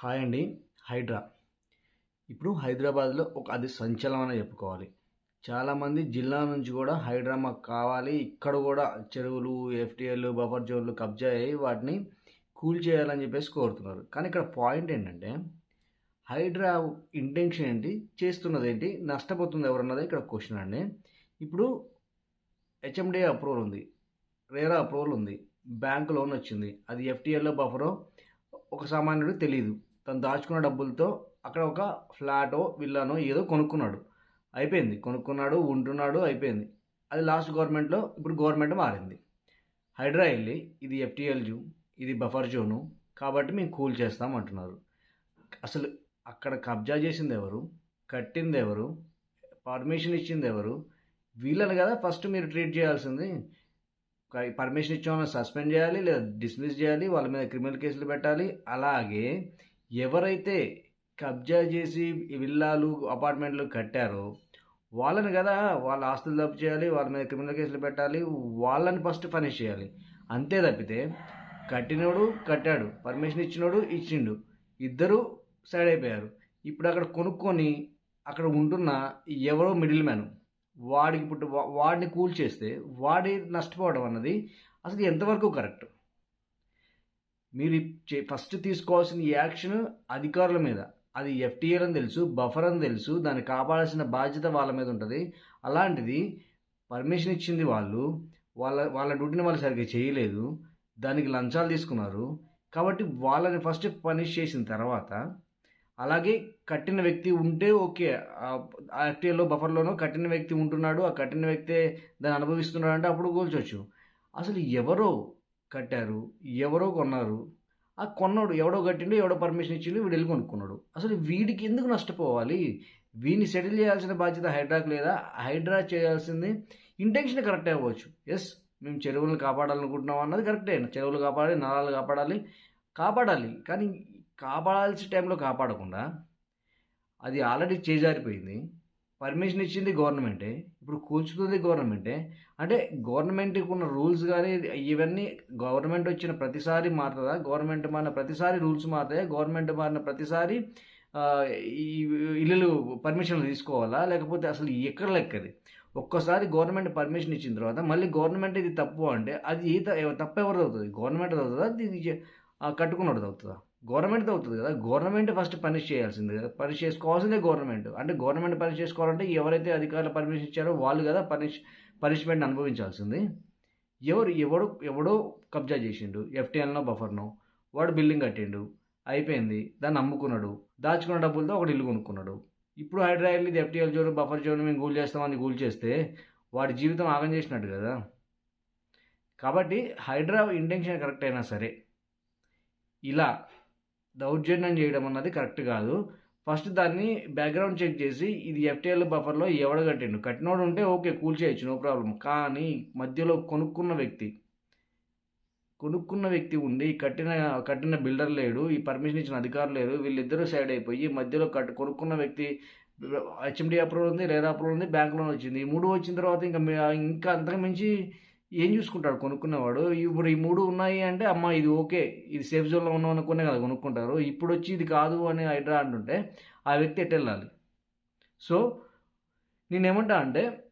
Hi అండి. హైడ్రా. ఇప్పుడు హైదరాబాద్లో ఒక అది సంచలనం అని చెప్పుకోవాలి. చాలామంది జిల్లా నుంచి కూడా హైడ్రా మాకు కావాలి. ఇక్కడ కూడా చెరువులు ఎఫ్టీఎల్ బఫర్ జోన్లు కబ్జా అయ్యి వాటిని కూల్ చేయాలని చెప్పేసి కోరుతున్నారు. కానీ ఇక్కడ పాయింట్ ఏంటంటే హైడ్రా ఇంటెన్షన్ ఏంటి? చేస్తున్నది ఏంటి? నష్టపోతుంది ఎవరన్నది ఇక్కడ క్వశ్చన్ అండి. ఇప్పుడు హెచ్ఎండి అప్రూవల్ ఉంది. రేరా అప్రూవల్ ఉంది. బ్యాంక్ లోన్ వచ్చింది. అది ఎఫ్టీఎల్లో బఫరో ఒక సామాన్యుడు తెలియదు తను దాచుకున్న డబ్బులతో అక్కడ ఒక ఫ్లాటో విల్లానో ఏదో కొనుక్కున్నాడు. అయిపోయింది. కొనుక్కున్నాడు ఉంటున్నాడు అయిపోయింది. అది లాస్ట్ గవర్నమెంట్లో ఇప్పుడు గవర్నమెంట్ మారింది. హైడ్రా వెళ్ళి ఇది ఎఫ్టీఎల్ జూ ఇది బఫర్ జోను కాబట్టి మేము కూల్ చేస్తాం అంటున్నారు. అసలు అక్కడ కబ్జా చేసింది ఎవరు? కట్టింది ఎవరు? పర్మిషన్ ఇచ్చింది ఎవరు? వీళ్ళని కదా ఫస్ట్ మీరు ట్రీట్ చేయాల్సింది. పర్మిషన్ ఇచ్చామని సస్పెండ్ చేయాలి లేదా డిస్మిస్ చేయాలి వాళ్ళ మీద క్రిమినల్ కేసులు పెట్టాలి. అలాగే ఎవరైతే కబ్జా చేసి విల్లాలు అపార్ట్మెంట్లు కట్టారో వాళ్ళని కదా వాళ్ళ ఆస్తులు తప్పు చేయాలి వాళ్ళ మీద క్రిమినల్ కేసులు పెట్టాలి వాళ్ళని ఫస్ట్ పనిష్ చేయాలి. అంతే తప్పితే కట్టినోడు కట్టాడు పర్మిషన్ ఇచ్చినోడు ఇచ్చిండు ఇద్దరు సైడ్ అయిపోయారు. ఇప్పుడు అక్కడ కొనుక్కొని అక్కడ ఉంటున్న ఎవరో మిడిల్ మ్యాన్ వాడికి ఇప్పుడు వా- వాడిని కూల్ చేస్తే వాడి నష్టపోవడం అన్నది అసలు ఎంతవరకు కరెక్ట్? మీరు చే- ఫస్ట్ తీసుకోవాల్సిన యాక్షన్ అధికారుల మీద. అది ఎఫ్టీఏ అని తెలుసు బఫర్ అని తెలుసు దాన్ని కాపాడాల్సిన బాధ్యత వాళ్ళ మీద ఉంటుంది. అలాంటిది పర్మిషన్ ఇచ్చింది వాళ్ళు వాళ్ళ వాళ్ళ డ్యూటీని వాళ్ళు సరిగ్గా చేయలేదు దానికి లంచాలు తీసుకున్నారు. కాబట్టి వాళ్ళని ఫస్ట్ పనిష్ చేసిన తర్వాత అలాగే కట్టిన వ్యక్తి ఉంటే ఓకే ఎఫ్టీఏలో బఫర్లోనో కట్టిన వ్యక్తి ఉంటున్నాడు ఆ కట్టిన వ్యక్తే దాన్ని అనుభవిస్తున్నాడు అంటే అప్పుడు కూల్చొచ్చు. అసలు ఎవరో కట్టారు ఎవరో కొన్నారు. ఆ కొన్నాడు ఎవడో కట్టిండు ఎవడో పర్మిషన్ ఇచ్చిండు వీడు వెళ్ళి కొనుక్కున్నాడు. అసలు వీడికి ఎందుకు నష్టపోవాలి? వీడిని సెటిల్ చేయాల్సిన బాధ్యత హైడ్రాక్ లేదా? హైడ్రా చేయాల్సింది ఇంటెన్షన్ కరెక్ట్ అవ్వచ్చు. ఎస్ మేము చెరువులను కాపాడాలనుకుంటున్నాం అన్నది కరెక్టే. చెరువులు కాపాడాలి నలాలు కాపాడాలి కాపాడాలి. కానీ కాపాడాల్సిన టైంలో కాపాడకుండా అది ఆల్రెడీ చేజారిపోయింది. పర్మిషన్ ఇచ్చింది గవర్నమెంటే ఇప్పుడు కూల్చుతుంది గవర్నమెంటే. అంటే గవర్నమెంట్కి ఉన్న రూల్స్ కానీ ఇవన్నీ గవర్నమెంట్ వచ్చిన ప్రతిసారి మారుతుందా? గవర్నమెంట్ మారిన ప్రతిసారి రూల్స్ మారుతాయా? గవర్నమెంట్ మారిన ప్రతిసారి ఈ ఇల్లులు పర్మిషన్లు తీసుకోవాలా? లేకపోతే అసలు ఎక్కడ లెక్కది ఒక్కసారి గవర్నమెంట్ పర్మిషన్ ఇచ్చిన తర్వాత మళ్ళీ గవర్నమెంట్ ఇది తప్పు అంటే అది తప్ప త- తప్పు అవుతుంది? గవర్నమెంట్ అవుతుందా? కట్టుకున్నాడు తగ్గుతుందా అవుతుందా గవర్నమెంట్ అవుతుంది కదా. గవర్నమెంట్ ఫస్ట్ పనిష్ చేయాల్సింది కదా. పనిష్ చేసుకోవాల్సిందే గవర్నమెంట్. అంటే గవర్నమెంట్ పనిష్ చేసుకోవాలంటే ఎవరైతే అధికారులు పర్మిషన్ ఇచ్చారో వాళ్ళు కదా పనిష్ పనిష్మెంట్ అనుభవించాల్సింది. ఎవరు ఎవడు ఎవడో కబ్జా చేసిండు. ఎఫ్టీఎల్నో బఫర్నో. వాడు బిల్డింగ్ కట్టిండు. అయిపోయింది. దాన్ని అమ్ముకున్నాడు. దాచుకున్న డబ్బులతో ఒకటి ఇల్లు కొనుక్కున్నాడు. ఇప్పుడు హైడ్రా వెళ్ళి ఇది ఎఫ్టీఎల్ జోన్ బఫర్ జోన్ మేము గూల్ చేస్తామని గూల్ చేస్తే వాడి జీవితం ఆగం చేసినట్టు కదా. కాబట్టి హైడ్రా ఇంటెన్షన్ కరెక్ట్ అయినా సరే ఇలా దౌర్జన్యం చేయడం అన్నది కరెక్ట్ కాదు. ఫస్ట్ దాన్ని బ్యాక్గ్రౌండ్ చెక్ చేసి ఇది ఎఫ్టీఎల్ బఫర్లో ఎవడ కట్టిండు? కట్టినోడు ఉంటే ఓకే కూల్ చేయొచ్చు నో ప్రాబ్లం కానీ మధ్యలో కొనుక్కున్న వ్యక్తి కొనుక్కున్న వ్యక్తి ఉండి కట్టిన కట్టిన బిల్డర్ లేడు ఈ పర్మిషన్ ఇచ్చిన అధికారులు లేరు వీళ్ళిద్దరూ సైడ్ అయిపోయి మధ్యలో కట్ కొనుక్కున్న వ్యక్తి హెచ్ఎండి అప్రూవల్ ఉంది లేదా అప్రూవల్ ఉంది బ్యాంక్ లోన్ వచ్చింది. ఈ మూడు వచ్చిన తర్వాత ఇంకా ఇంకా అంతకు మించి ఏం చూసుకుంటాడు? కొనుక్కున్నవాడు? ఇప్పుడు ఈ మూడు ఉన్నాయి అంటే అమ్మ ఇది ఓకే ఇది సేఫ్ జోన్లో ఉన్నాం అనుకునే కదా కొనుక్కుంటారు. ఇప్పుడు వచ్చి ఇది కాదు అని హైడ్రా అంటుంటే ఆ వ్యక్తి ఎట్టెళ్ళాలి సో నేనేమంటా అంటే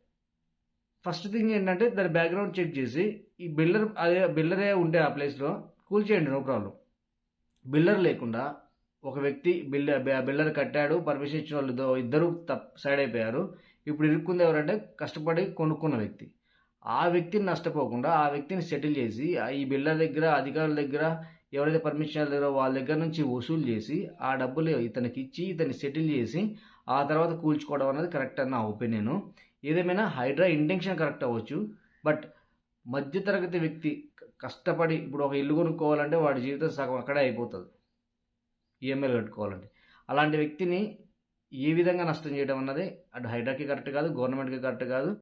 ఫస్ట్ థింగ్ ఏంటంటే దాని బ్యాక్గ్రౌండ్ చెక్ చేసి ఈ బిల్డర్ అదే బిల్డరే ఉంటే ఆ ప్లేస్లో కూల్ చేయండి నో ప్రాబ్లం బిల్డర్ లేకుండా ఒక వ్యక్తి బిల్డర్ బిల్డర్ కట్టాడు పర్మిషన్ ఇచ్చిన వాళ్ళు ఇద్దరు- ఇద్దరు తప్ సైడ్ అయిపోయారు. ఇప్పుడు ఇరుక్కుంది ఎవరంటే కష్టపడి కొనుక్కున్న వ్యక్తి. ఆ వ్యక్తిని నష్టపోకుండా ఆ వ్యక్తిని సెటిల్ చేసి ఆ ఈ బిల్డర్ దగ్గర అధికారుల దగ్గర ఎవరైతే పర్మిషన్ లేరో వాళ్ళ దగ్గర నుంచి వసూలు చేసి ఆ డబ్బులు ఇతనికి ఇచ్చి ఇతన్ని సెటిల్ చేసి ఆ తర్వాత కూల్చుకోవడం అనేది కరెక్ట్ అని నా ఒపీనియను. ఏదేమైనా హైడ్రా ఇంటెన్షన్ కరెక్ట్ అవ్వచ్చు. బట్ మధ్యతరగతి వ్యక్తి కష్టపడి ఇప్పుడు ఒక ఇల్లు కొనుక్కోవాలంటే వాడి జీవితం సగం అక్కడే అయిపోతుంది. ఈఎంఐలు కట్టుకోవాలంటే. అలాంటి వ్యక్తిని ఏ విధంగా నష్టం చేయడం అన్నది అటు హైడ్రాకి కరెక్ట్ కాదు గవర్నమెంట్కి కరెక్ట్ కాదు.